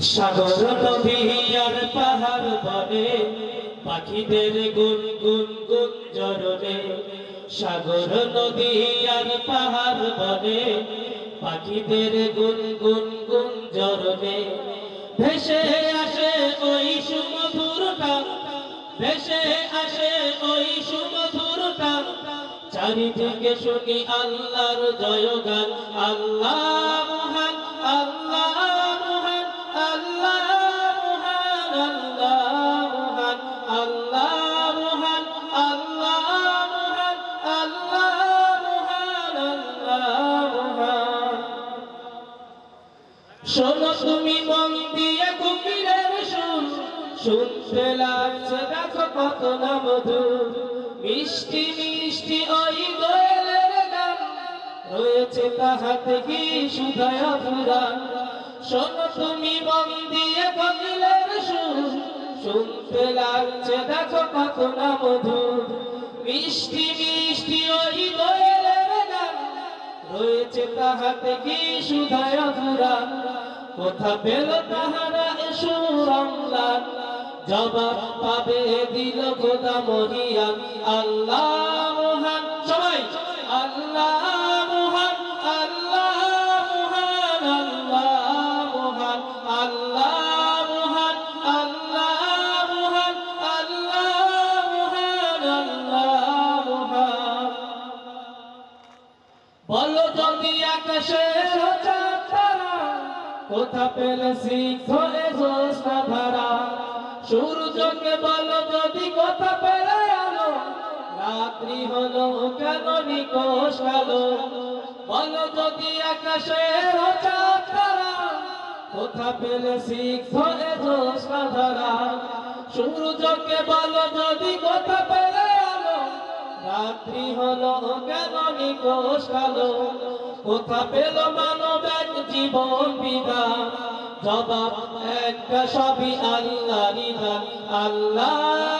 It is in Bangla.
সাগর নদী আর পাহাড় বনে, পাখিদের গুন গুন গুন জরনে। সাগর নদী আর পাহাড় বনে, পাখিদের গুন গুন গুন জরনে। ভেসে আসে ওই সুমধুরটা, ভেসে আসে ওই সুমধুরটা। চারিদিকে শুনি আল্লাহর জয়গান, আল্লাহ শোনো তুমি মন দিয়ে কুকিরের সুর শুনতে লাগছে, দেখো কত না মধুর। মিষ্টি মিষ্টি ওই দোয়েলের গান, রয়েছে তাহাতে কি সুধায় পুরাণ। শোনো তুমি মন দিয়ে কুকিরের সুর শুনতে লাগছে, দেখো কত না মধুর। মিষ্টি রয়েছে তাহাতে কি সুধায় পুরাণ কোথা পেল তাহারা এসো রমলান জবাব পাবে দিল খোদা মহিয়ান আল্লাহ বলো যদি আকাশে তারা কোথা পেলে শিখ এ ধারা? সূর্যকে বলো যদি কোথা পেলে আলো? রাত্রি হলো কেন নিকোষ কালো? বলো যদি আকাশে তারা কোথা পেলে শিখ এ ধারা? সূর্যকে বলো যদি কোথা পেলে রাত্রি হলো কেন নিকোষ কালো কোথা পেল মানব এক জীবন বিদা জবাব একটা সবই আল্লাহ আল্লাহ